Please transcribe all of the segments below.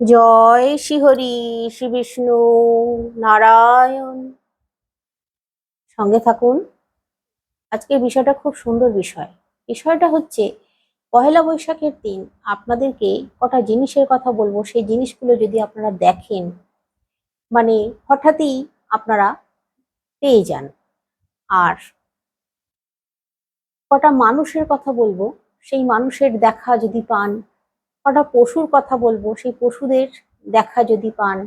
জয় শ্রীহরি শ্রী বিষ্ণু নারায়ণ। সঙ্গে থাকুন। আজকের বিষয়টা খুব সুন্দর বিষয়। বিষয়টা হচ্ছে, পহেলা বৈশাখের দিন আপনাদেরকে কটা জিনিসের কথা বলব, সেই জিনিসগুলো যদি আপনারা দেখেন মানে হঠাৎই আপনারা পেয়ে যান। আর কটা মানুষের কথা বলব, সেই মানুষের দেখা যদি পান কটা পশুর কথা বলব, সেই পশুদের দেখা যদি পান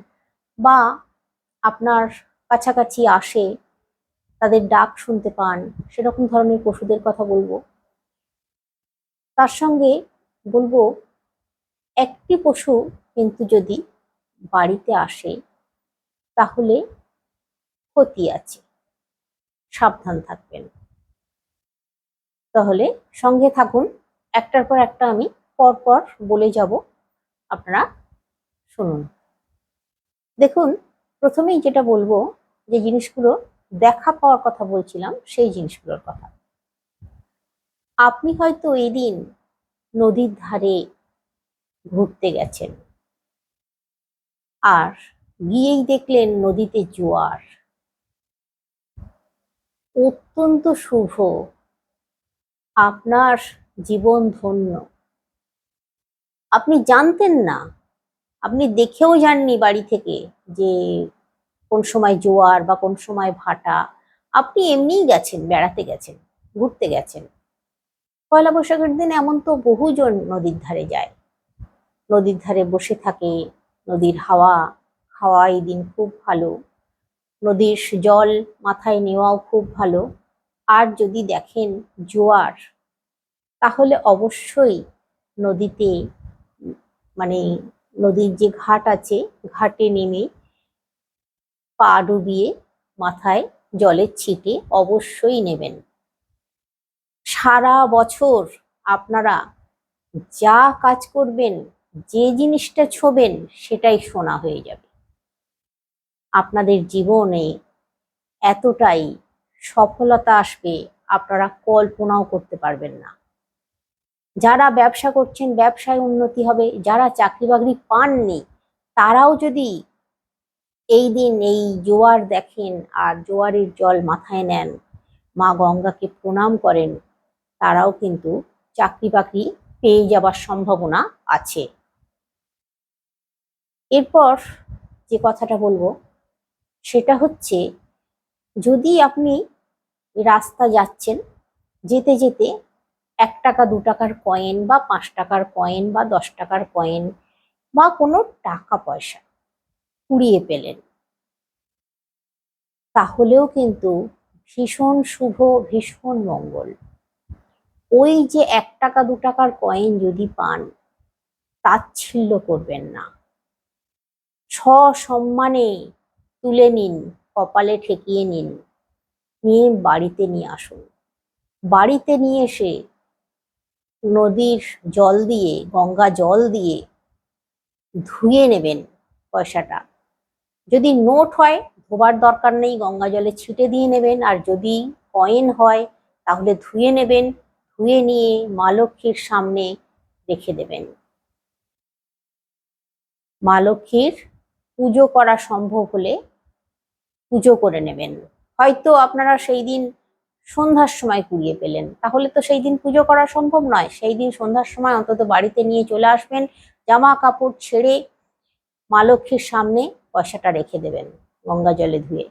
বা আপনার কাছাকাছি আসে, তাদের ডাক শুনতে পান, সেরকম ধরনের পশুদের কথা বলব। তার সঙ্গে বলব, একটি পশু কিন্তু যদি বাড়িতে আসে, তাহলে ক্ষতি আছে। সাবধান থাকবেন। তাহলে সঙ্গে থাকুন, একটার পর একটা আমি পর পর বলে যাব। আপনারা শুনুন। দেখুন, প্রথমেই যেটা বলব, যে জিনিসগুলো দেখা পাওয়ার কথা বলছিলাম, সেই জিনিসগুলোর কথা। আপনি হয়তো এই দিন নদীর ধারে ঘুরতে গেছেন। আর গিয়েই দেখলেন নদীতে জোয়ার। অত্যন্ত শুভ। আপনার জীবন ধন্য। আপনি জানতেন না। আপনি দেখেও যাননি বাড়ি থেকে যে কোন সময় জোয়ার বা কোন সময় ভাটা। আপনি এমনিই গেছেন, বেড়াতে গেছেন, ঘুরতে গেছেন। পয়লা বৈশাখের দিন এমন তো বহুজন নদীর ধারে যায়। নদীর ধারে বসে থাকে, নদীর হাওয়া খাওয়া এই দিন খুব ভালো। নদীর জল মাথায় নেওয়াও খুব ভালো। আর যদি দেখেন জোয়ার, তাহলে অবশ্যই নদীতে মানে নদীর যে ঘাট আছে, ঘাটে নেমে পা ডুবিয়ে মাথায় জলের ছিটে অবশ্যই নেবেন। সারা বছর আপনারা যা কাজ করবেন, যে জিনিসটা ছোবেন, সেটাই সোনা হয়ে যাবে। আপনাদের জীবনে এতটাই সফলতা আসবে, আপনারা কল্পনাও করতে পারবেন না। যারা ব্যবসা করছেন, ব্যবসায় উন্নতি হবে, যারা চাকরি বাকরি পাননি, তারাও যদি এই দিন এই জোয়ার দেখেন আর জোয়ারের জল মাথায় নেন, মা গঙ্গাকে প্রণাম করেন, তারাও কিন্তু চাকরি বাকরি পেয়ে যাবার সম্ভাবনা আছে। এরপর যে কথাটা বলব, সেটা হচ্ছে, যদি আপনি রাস্তা যাচ্ছেন, যেতে যেতে এক টাকা, দু টাকার কয়েন বা পাঁচ টাকার কয়েন বা দশ টাকার কয়েন বা কোনো টাকা পয়সা কুড়িয়ে পেলেন। তাহলেও কিন্তু ভীষণ শুভ, ভীষণ মঙ্গল। ওই যে এক টাকা, দু টাকার কয়েন যদি পান তাচ্ছিল্য করবেন না। সসম্মানে তুলে নিন, কপালে ঠেকিয়ে নিন, নিয়ে বাড়িতে নিয়ে আসুন। বাড়িতে নিয়ে এসে নদীর জল দিয়ে, গঙ্গা জল দিয়ে ধুয়ে নেবেন পয়সাটা। যদি নোট হয়, ধোবার দরকার নেই, গঙ্গা জলে ছিটে দিয়ে নেবেন, আর যদি কয়েন হয়, তাহলে ধুয়ে নেবেন, ধুয়ে নিয়ে মা লক্ষ্মীর সামনে রেখে দেবেন। মা লক্ষ্মীর পুজো করা সম্ভব হলে পুজো করে নেবেন। হয়তো আপনারা সেই দিন সন্ধ্যার সময় কুড়িয়ে পেলেন। তাহলে তো সেই দিন পুজো করা সম্ভব নয়। সেই দিন সন্ধ্যার সময় অন্তত বাড়িতে নিয়ে চলে আসবেন, জামা কাপড় ছেড়ে মা লক্ষ্মীর সামনে পয়সাটা রেখে দেবেন গঙ্গা জলে ধুয়ে।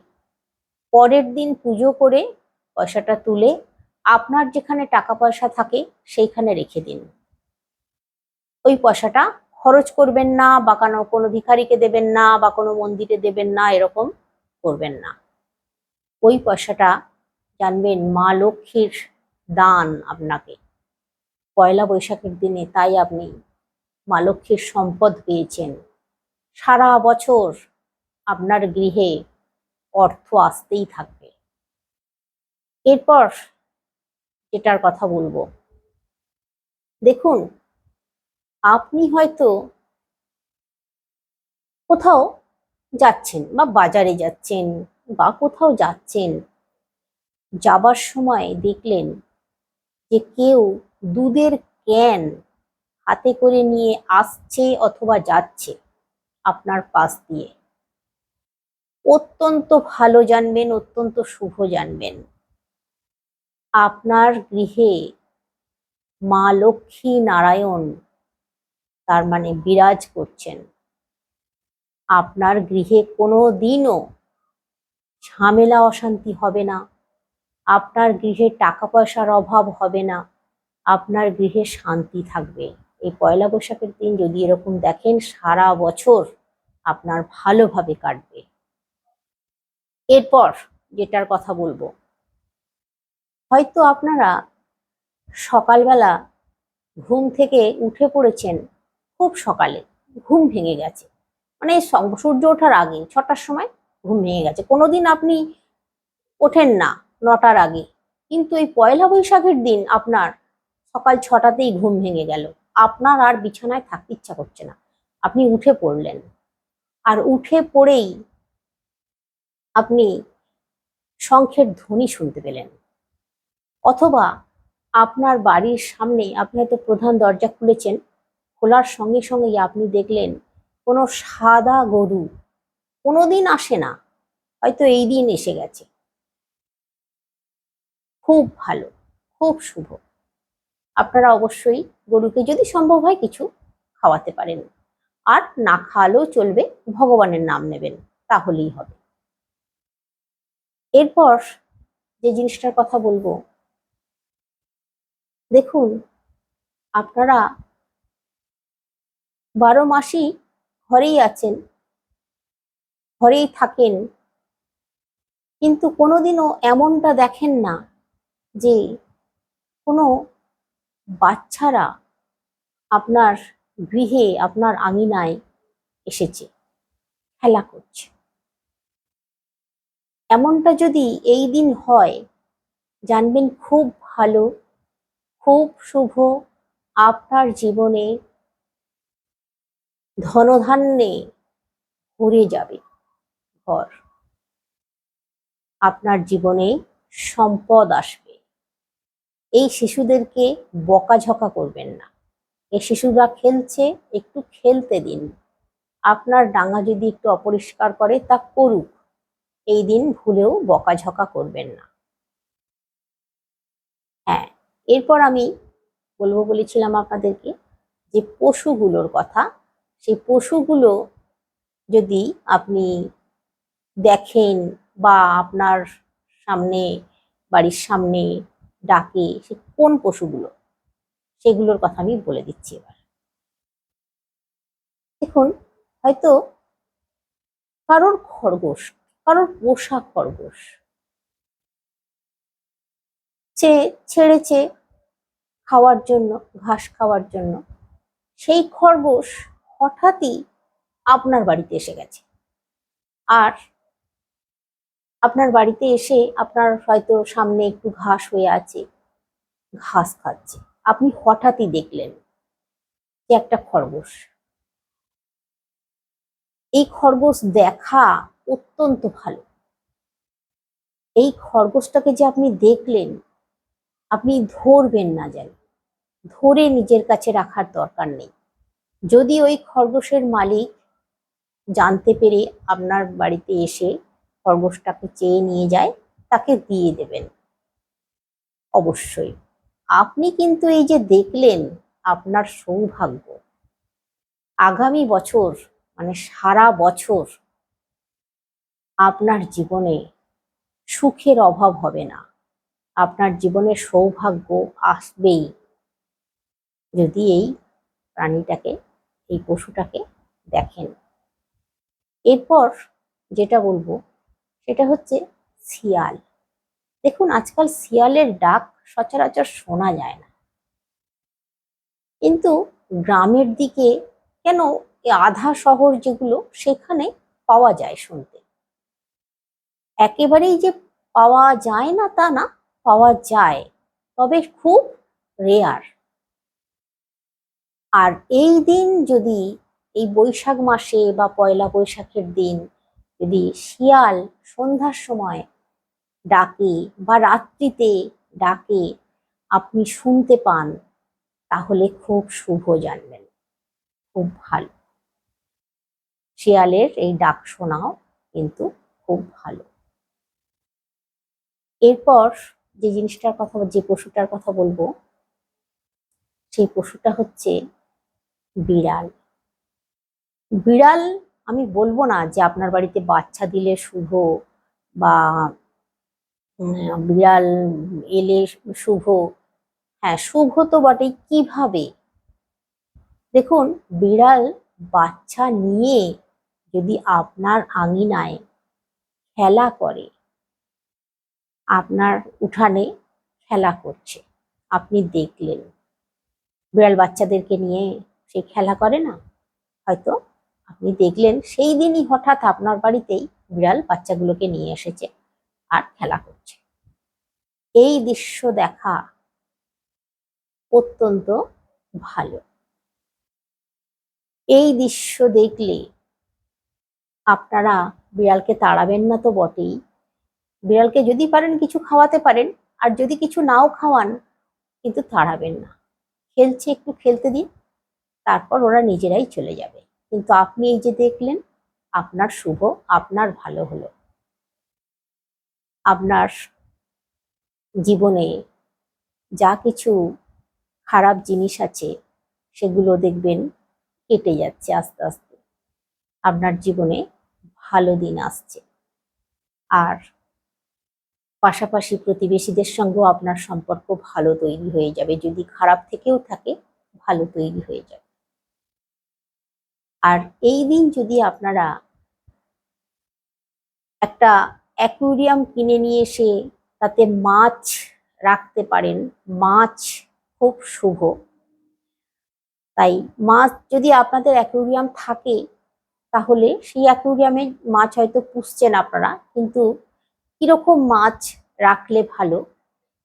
পরের দিন পুজো করে পয়সাটা তুলে আপনার যেখানে টাকা পয়সা থাকে সেইখানে রেখে দিন। ওই পয়সাটা খরচ করবেন না বা কোনো কোনো ভিখারিকে দেবেন না বা কোনো মন্দিরে দেবেন না, এরকম করবেন না। ওই পয়সাটা জানবেন মা লক্ষ্মীর দান আপনাকে। পয়লা বৈশাখের দিনে তাই আপনি মা লক্ষ্মীর সম্পদ পেয়েছেন। সারা বছর আপনার গৃহে অর্থ আসতেই থাকবে। এরপর যেটার কথা বলব, দেখুন, আপনি হয়তো কোথাও যাচ্ছেন বা বাজারে যাচ্ছেন বা কোথাও যাচ্ছেন যাবার সময় দেখলেন যে কেউ দুধের ক্যান হাতে করে নিয়ে আসছে অথবা যাচ্ছে আপনার পাশ দিয়ে। অত্যন্ত ভালো জানবেন, অত্যন্ত শুভ জানবেন। আপনার গৃহে মা লক্ষ্মী নারায়ণ তার মানে বিরাজ করছেন। আপনার গৃহে কোনো দিনও ঝামেলা, অশান্তি হবে না। আপনার গৃহে টাকা পয়সার অভাব হবে না। আপনার গৃহে শান্তি থাকবে। এই পয়লা বৈশাখের দিন যদি এরকম দেখেন, সারা বছর আপনার ভালোভাবে কাটবে। এরপর যেটার কথা বলব, হয়তো আপনারা সকালবেলা ঘুম থেকে উঠে পড়েছেন খুব সকালে, ঘুম ভেঙে গেছে। মানে সূর্য ওঠার আগে, ছটার সময় ঘুম ভেঙে গেছে। কোনোদিন আপনি ওঠেন না। নটার আগে। কিন্তু এই পয়লা বৈশাখের দিন আপনার সকাল ছটাতেই ঘুম ভেঙে গেল। আপনার আর বিছানায় থাকতে ইচ্ছা করছে না। আপনি উঠে পড়লেন। আর উঠে পড়েই আপনি শঙ্খের ধ্বনি শুনতে পেলেন। অথবা আপনার বাড়ির সামনে আপনি হয়তো প্রধান দরজা খুলেছেন, খোলার সঙ্গে সঙ্গেই আপনি দেখলেন কোনো সাদা গরু। কোনোদিন আসে না। হয়তো এই দিন এসে গেছে। খুব ভালো, খুব শুভ। আপনারা অবশ্যই গরুকে যদি সম্ভব হয় কিছু খাওয়াতে পারেন। আর না খাওয়ালেও চলবে, ভগবানের নাম নেবেন, তাহলেই হবে। এরপর যে জিনিসটার কথা বলব, দেখুন, আপনারা বারো মাসই ঘরেই আছেন, ঘরেই থাকেন, কিন্তু কোনোদিনও এমনটা দেখেন না যে কোনো বাচ্চারা আপনার গৃহে, আপনার আঙিনায় এসেছে, খেলা করছে। এমনটা যদি এই দিন হয়, জানবেন খুব ভালো, খুব শুভ আপনার জীবনে ধনধান্যে ভরে যাবে ঘর। আপনার জীবনে সম্পদ আসবে। এই শিশুদেরকে বকাঝকা করবেন না। এই শিশুরা খেলছে, একটু খেলতে দিন। আপনার ডাঙা যদি একটু অপরিষ্কার করে, তা করুক। এই দিন ভুলেও বকাঝকা করবেন না। হ্যাঁ এরপর আমি বলব বলেছিলাম আপনাদেরকে যে পশুগুলোর কথা। সেই পশুগুলো যদি আপনি দেখেন বা আপনার সামনে, বাড়ির সামনে ডাকে সে কোন পশুগুলো? সেগুলোর কথা আমি বলে দিচ্ছি এবার। দেখুন, হয়তো কারোর খরগোশ, কারোর পোষা খরগোশ সে ছেড়েছে খাওয়ার জন্য, ঘাস খাওয়ার জন্য। সেই খরগোশ হঠাৎই আপনার বাড়িতে এসে গেছে। আর আপনার বাড়িতে এসে আপনার হয়তো সামনে একটু ঘাস হয়ে আছে, ঘাস খাচ্ছে। আপনি হঠাৎই দেখলেন যে একটা খরগোশ। এই খরগোশ দেখা অত্যন্ত ভালো। এই খরগোশটাকে যে আপনি দেখলেন, আপনি ধরবেন না যেন। ধরে নিজের কাছে রাখার দরকার নেই। যদি ওই খরগোশের মালিক জানতে পেরে আপনার বাড়িতে এসে খরগোশটাকে চেয়ে নিয়ে যায়, তাকে দিয়ে দেবেন। অবশ্যই। আপনি কিন্তু এই যে দেখলেন আপনার সৌভাগ্য, আগামী বছর মানে সারা বছর আপনার জীবনে সুখের অভাব হবে না। আপনার জীবনে সৌভাগ্য আসবেই। যদি এই প্রাণীটাকে, এই পশুটাকে দেখেন। এরপর যেটা বলব সেটা হচ্ছে শিয়াল। দেখুন, আজকাল শিয়ালের ডাক সচরাচর শোনা যায় না। কিন্তু গ্রামের দিকে কেন আধা শহর যেগুলো, সেখানে পাওয়া যায় শুনতে। একেবারেই যে পাওয়া যায় না তা না, পাওয়া যায়, তবে খুব রেয়ার আর এই দিন যদি এই বৈশাখ মাসে বা পয়লা বৈশাখের দিন যদি শিয়াল সন্ধ্যার সময় ডাকে বা রাত্রিতে ডাকে, আপনি শুনতে পান, তাহলে খুব শুভ জানবেন। খুব ভালো। শিয়ালের এই ডাক শোনাও কিন্তু খুব ভালো। এরপর যে জিনিসটার কথা, যে পশুটার কথা বলব, সেই পশুটা হচ্ছে বিড়াল। বিড়াল আমি বলব না যে আপনার বাড়িতে বাচ্চা দিলে শুভ বা বিড়াল এলে শুভ। হ্যাঁ শুভ তো বটেই, কীভাবে? দেখুন, বিড়াল বাচ্চা নিয়ে যদি আপনার আঙিনায় খেলা করে, আপনার উঠানে খেলা করছে, আপনি দেখলেন। বিড়াল বাচ্চাদেরকে নিয়ে সে খেলা করে না? হয়তো আপনি দেখলেন সেই দিনই হঠাৎ আপনার বাড়িতেই বিড়াল বাচ্চাগুলোকে নিয়ে এসেছে আর খেলা করছে। এই দৃশ্য দেখা অত্যন্ত ভালো। এই দৃশ্য দেখলে আপনারা বিড়ালকে তাড়াবেন না তো বটেই। বিড়ালকে যদি পারেন কিছু খাওয়াতে পারেন, আর যদি কিছু নাও খাওয়ান, কিন্তু তাড়াবেন না। খেলছে একটু খেলতে দিন, তারপর ওরা নিজেরাই চলে যাবে। কিন্তু আপনি এই যে দেখলেন, আপনার শুভ, আপনার ভালো হলো। আপনার জীবনে যা কিছু খারাপ জিনিস আছে, সেগুলো দেখবেন কেটে যাচ্ছে আস্তে আস্তে। আপনার জীবনে ভালো দিন আসছে। আর পাশাপাশি প্রতিবেশীদের সঙ্গেও আপনার সম্পর্ক ভালো তৈরি হয়ে যাবে। যদি খারাপ থেকেও থাকে, ভালো তৈরি হয়ে যাবে। আর এই দিন যদি আপনারা একটা অ্যাকুরিয়াম কিনে নিয়ে এসে তাতে মাছ রাখতে পারেন, মাছ খুব শুভ। তাই মাছ যদি আপনাদের অ্যাকুরিয়াম থাকে, তাহলে সেই অ্যাকুরিয়ামে মাছ হয়তো পুষছেন আপনারা, কিন্তু কীরকম মাছ রাখলে ভালো?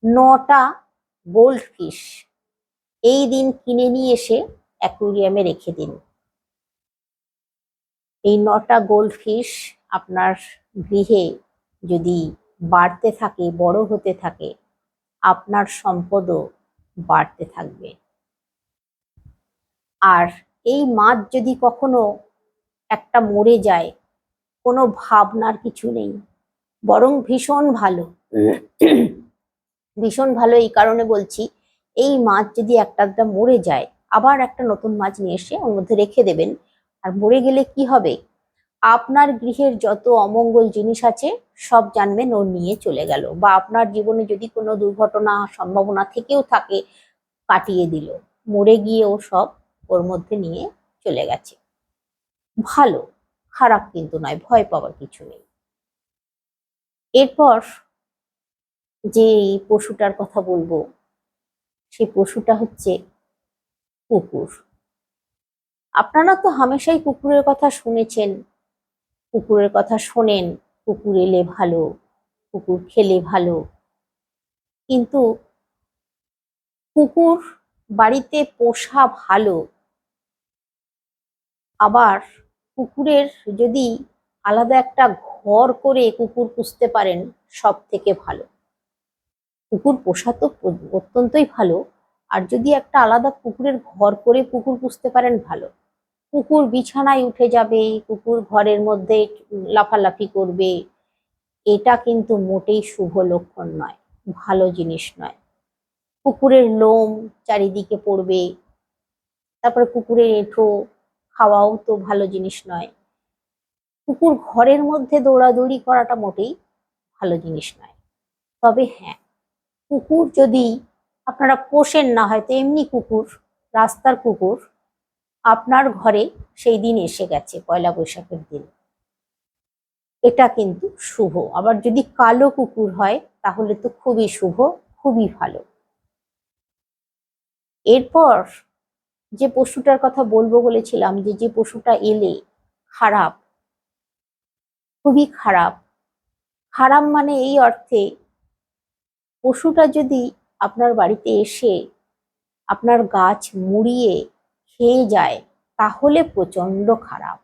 নটা গোল্ড ফিশ এই দিন কিনে নিয়ে এসে অ্যাকুরিয়ামে রেখে দিন। এই নটা গোল্ড ফিশ আপনার গৃহে যদি বাড়তে থাকে, বড় হতে থাকে, আপনার সম্পদও বাড়তে থাকবে। আর এই মাছ যদি কখনো একটা মরে যায়, কোনো ভাবনার কিছু নেই। বরং ভীষণ ভালো। ভীষণ ভালো এই কারণে বলছি, এই মাছ যদি একটা একটা মরে যায়, আবার একটা নতুন মাছ নিয়ে এসে ওর মধ্যে রেখে দেবেন আর মরে গেলে কি হবে? আপনার গৃহের যত অমঙ্গল জিনিস আছে, সব জানবেন ও নিয়ে চলে গেল বা আপনার জীবনে যদি কোনো দুর্ঘটনা, সম্ভাবনা থেকেও থাকে, কাটিয়ে দিল। মরে গিয়ে ও সব ওর মধ্যে নিয়ে চলে গেছে। ভালো, খারাপ কিন্তু নয়, ভয় পাওয়ার কিছু নেই। এরপর যে পশুটার কথা বলব সেই পশুটা হচ্ছে কুকুর। আপনারা তো হামেশাই কুকুরের কথা শুনেছেন। কুকুরের কথা শোনেন, কুকুর এলে ভালো, কুকুর খেলে ভালো। কিন্তু কুকুর বাড়িতে পোষা ভালো। আবার কুকুরের যদি আলাদা একটা ঘর করে কুকুর পুষতে পারেন সব থেকে ভালো। কুকুর পোষা তো অত্যন্তই ভালো, আর যদি একটা আলাদা কুকুরের ঘর করে কুকুর পুষতে পারেন, ভালো। কুকুর বিছানায় উঠে যাবে, কুকুর ঘরের মধ্যে লাফালাফি করবে। এটা কিন্তু মোটেই শুভ লক্ষণ নয়, ভালো জিনিস নয়। কুকুরের লোম চারিদিকে পড়বে, তারপরে কুকুরের এঁঠো খাওয়াও তো ভালো জিনিস নয়। কুকুর ঘরের মধ্যে দৌড়াদৌড়ি করাটা মোটেই ভালো জিনিস নয়। তবে হ্যাঁ কুকুর যদি আপনারা পোষেন না, হয়তো এমনি কুকুর, রাস্তার কুকুর আপনার ঘরে সেই দিন এসে গেছে, পয়লা বৈশাখের দিন। এটা কিন্তু শুভ। আবার যদি কালো কুকুর হয়, তাহলে তো খুবই শুভ, খুবই ভালো। এরপর যে পশুটার কথা বলব বলেছিলাম, যে যে পশুটা এলে খারাপ, খুবই খারাপ। খারাপ মানে এই অর্থে পশুটা যদি আপনার বাড়িতে এসে আপনার গাছ মুড়িয়ে খেয়ে যায়, তাহলে প্রচণ্ড খারাপ।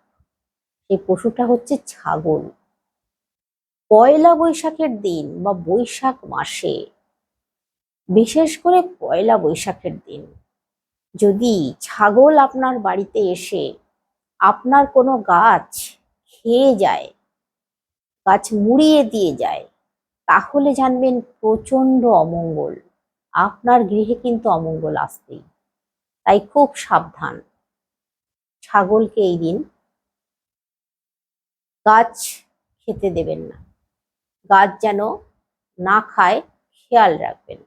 সেই পশুটা হচ্ছে ছাগল। পয়লা বৈশাখের দিন বা বৈশাখ মাসে, বিশেষ করে পয়লা বৈশাখের দিন, যদি ছাগল আপনার বাড়িতে এসে আপনার কোনো গাছ খেয়ে যায়, গাছ মুড়িয়ে দিয়ে যায়, তাহলে জানবেন প্রচণ্ড অমঙ্গল। আপনার গৃহে কিন্তু অমঙ্গল আসতেই। তাই খুব সাবধান। ছাগলকে এই দিন গাছ খেতে দেবেন না। গাছ যেন না খায়, খেয়াল রাখবেন।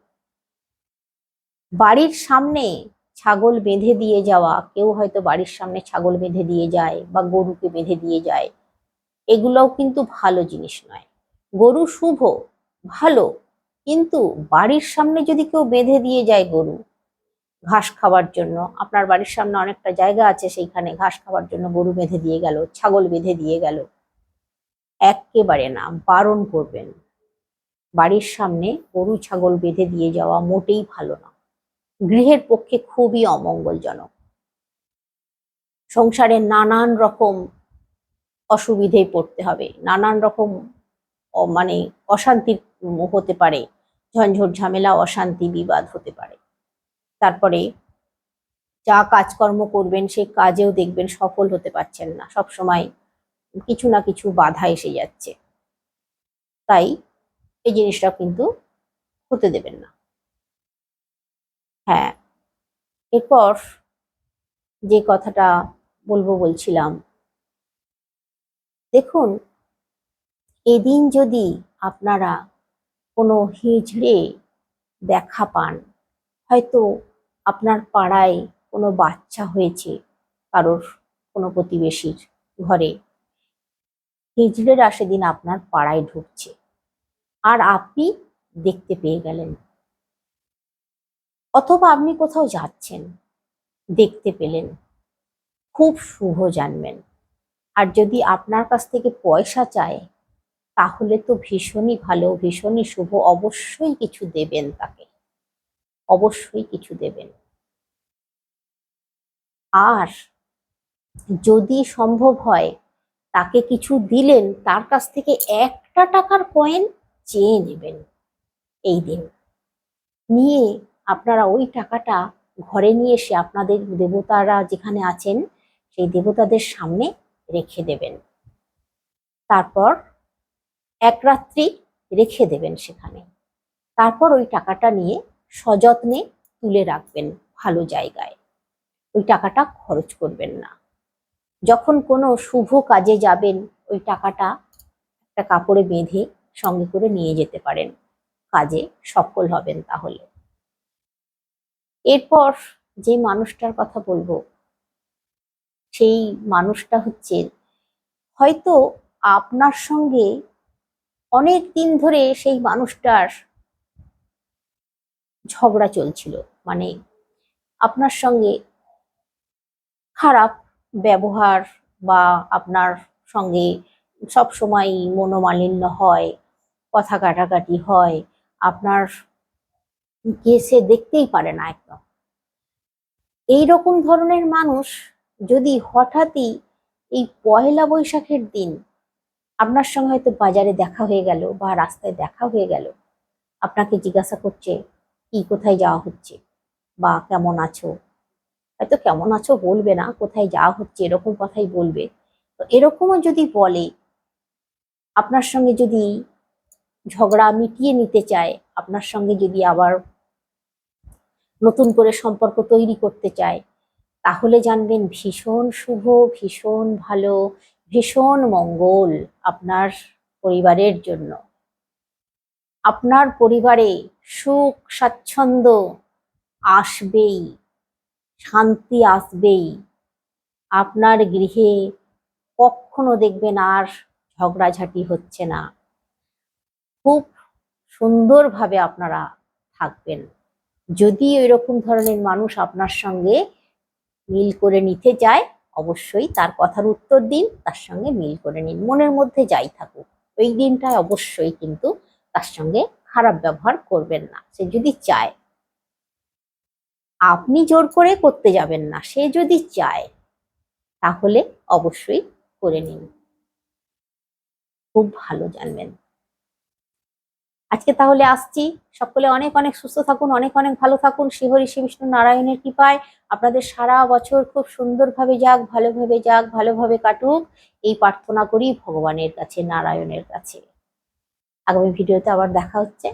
বাড়ির সামনে ছাগল বেঁধে দিয়ে যাওয়া, কেউ হয়তো বাড়ির সামনে ছাগল বেঁধে দিয়ে যায় বা গরুকে বেঁধে দিয়ে যায়, এগুলোও কিন্তু ভালো জিনিস নয়। গরু শুভ, ভালো, কিন্তু বাড়ির সামনে যদি কেউ বেঁধে দিয়ে যায় গরু ঘাস খাওয়ার জন্য। আপনার বাড়ির সামনে অনেকটা জায়গা আছে সেইখানে ঘাস খাওয়ার জন্য গরু বেঁধে দিয়ে গেল, ছাগল বেঁধে দিয়ে গেল। একেবারে না, বারণ করবেন। বাড়ির সামনে গরু, ছাগল বেঁধে দিয়ে যাওয়া মোটেই ভালো না। গৃহের পক্ষে খুবই অমঙ্গলজনক। সংসারে নানান রকম অসুবিধেয় পড়তে হবে। নানান রকম মানে অশান্তি হতে পারে। ঝঞ্ঝট ঝামেলা, অশান্তি, বিবাদ হতে পারে। তারপরে যা কাজকর্ম করবেন, সেই কাজেও দেখবেন সফল হতে পারছেন না। সব সময় কিছু না কিছু বাধা এসে যাচ্ছে। তাই এই জিনিসটা কিন্তু হতে দেবেন না। হ্যাঁ এরপর যে কথাটা বলব বলছিলাম, দেখুন, এদিন যদি আপনারা কোনো হিজড়ে দেখা পান, হয়তো আপনার পাড়ায় কোনো বাচ্চা হয়েছে কারোর কোনো প্রতিবেশীর ঘরে? হিজড়েরা সেদিন আপনার পাড়ায় ঢুকছে। আর আপনি দেখতে পেয়ে গেলেন। অথবা আপনি কোথাও যাচ্ছেন, দেখতে পেলেন। খুব শুভ জানবেন। আর যদি আপনার কাছ থেকে পয়সা চায়, তাহলে তো ভীষণই ভালো, ভীষণই শুভ। অবশ্যই কিছু দেবেন তাকে। অবশ্যই কিছু দেবেন। আর যদি সম্ভব হয় তাকে কিছু দিলেন, তার কাছ থেকে একটা টাকার কয়েন চেয়ে নেবেন এই দিন। নিয়ে আপনারা ওই টাকাটা ঘরে নিয়ে এসে আপনাদের দেবতারা যেখানে আছেন, সেই দেবতাদের সামনে রেখে দেবেন। তারপর এক রাত্রি রেখে দেবেন সেখানে। তারপর ওই টাকাটা নিয়ে সযত্নে তুলে রাখবেন ভালো জায়গায়। ওই টাকাটা খরচ করবেন না। যখন কোনো শুভ কাজে যাবেন, ওই টাকাটা একটা কাপড়ে বেঁধে সঙ্গে করে নিয়ে যেতে পারেন। কাজে সফল হবেন তাহলে। এরপর যে মানুষটার কথা বলব, সেই মানুষটা হচ্ছে, হয়তো আপনার সঙ্গে অনেক দিন ধরে সেই মানুষটার ঝগড়া চলছিল। মানে আপনার সঙ্গে খারাপ ব্যবহার বা আপনার সঙ্গে সব সময় মনোমালিন্য হয়, কথা কাটাকাটি হয়, আপনার কে সে দেখতেই পারে না একদম। এই রকম ধরনের মানুষ যদি হঠাৎই এই পয়লা বৈশাখের দিন আপনার সঙ্গে হয়তো বাজারে দেখা হয়ে গেল বা রাস্তায় দেখা হয়ে গেল, আপনাকে জিজ্ঞাসা করছে কি কোথায় যাওয়া হচ্ছে? বা কেমন আছো? হয়তো কেমন আছো বলবে না, কোথায় যাওয়া হচ্ছে, এরকম কথাই বলবে। তো এরকমও যদি বলে, আপনার সঙ্গে যদি ঝগড়া মিটিয়ে নিতে চায়, আপনার সঙ্গে যদি আবার নতুন করে সম্পর্ক তৈরি করতে চায়, তাহলে জানবেন ভীষণ শুভ, ভীষণ ভালো, ভীষণ মঙ্গল আপনার পরিবারের জন্য। আপনার পরিবারে সুখ, স্বাচ্ছন্দ্য আসবেই, শান্তি আসবেই। আপনার গৃহে কখনো দেখবেন আর ঝগড়াঝাটি হচ্ছে না। খুব সুন্দরভাবে আপনারা থাকবেন। যদি এরকম ধরনের মানুষ আপনার সঙ্গে মিল করে নিতে চায়, অবশ্যই তার কথার উত্তর দিন, তার সঙ্গে মিল করে নিন। মনের মধ্যে যাই থাকুক। ওই দিনটায় অবশ্যই কিন্তু তার সঙ্গে খারাপ ব্যবহার করবেন না। সে যদি চায়, আপনি জোর করে করতে যাবেন না, সে যদি চায়, তাহলে অবশ্যই করে নিন। খুব ভালো জানবেন। আজকে তাহলে আসছি। সকলে অনেক অনেক সুস্থ থাকুন, অনেক অনেক ভালো থাকুন। শ্রীহরি শ্রী বিষ্ণু নারায়ণের কৃপায় আপনাদের সারা বছর খুব সুন্দরভাবে যাক, ভালোভাবে যাক, ভালোভাবে কাটুক। এই প্রার্থনা করি ভগবানের কাছে, নারায়ণের কাছে। আগামী ভিডিওতে আবার দেখা হচ্ছে।